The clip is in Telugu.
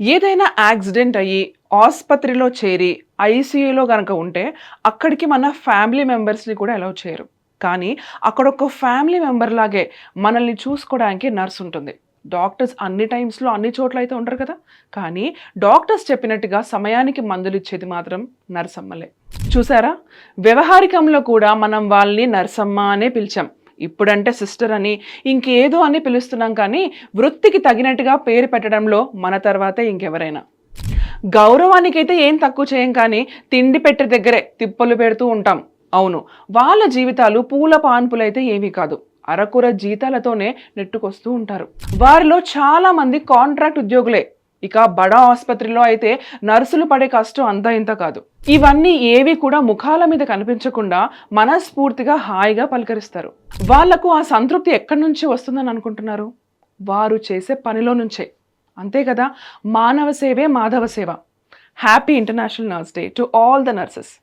ఏదైనా యాక్సిడెంట్ అయ్యి ఆసుపత్రిలో చేరి ఐసీయూలో కనుక ఉంటే అక్కడికి మన ఫ్యామిలీ మెంబర్స్ని కూడా అలౌ చేయరు. కానీ అక్కడ ఒక ఫ్యామిలీ మెంబర్ లాగే మనల్ని చూసుకోవడానికి నర్స్ ఉంటుంది. డాక్టర్స్ అన్ని టైమ్స్లో అన్ని చోట్ల అయితే ఉంటారు కదా. కానీ డాక్టర్స్ చెప్పినట్టుగా సమయానికి మందులు ఇచ్చేది మాత్రం నర్సమ్మలే. చూసారా? వ్యవహారికంలో కూడా మనం వాళ్ళని నర్సమ్మ అనే పిలిచాం. ఇప్పుడంటే సిస్టర్ అని ఇంకేదో అని పిలుస్తున్నాం కానీ వృత్తికి తగినట్టుగా పేరు పెట్టడంలో మన తర్వాతే ఇంకెవరైనా. గౌరవానికైతే ఏం తక్కువ చేయం కానీ తిండి పెట్టే దగ్గరే తిప్పలు పెడుతూ ఉంటాం. అవును వాళ్ళ జీవితాలు పూల పాన్పులైతే ఏమీ కాదు. అరకుర జీతాలతోనే నెట్టుకొస్తూ ఉంటారు. వారిలో చాలా మంది కాంట్రాక్ట్ ఉద్యోగులే. ఇక బడా ఆసుపత్రిలో అయితే నర్సులు పడే కష్టం అంతా ఇంత కాదు. ఇవన్నీ ఏవి కూడా ముఖాల మీద కనిపించకుండా మనస్ఫూర్తిగా హాయిగా పలకరిస్తారు. వాళ్ళకు ఆ సంతృప్తి ఎక్కడి నుంచి వస్తుందని అనుకుంటున్నారు? వారు చేసే పనిలో నుంచే. అంతే కదా? మానవ సేవే మాధవ సేవ. Happy international nurse day to all the nurses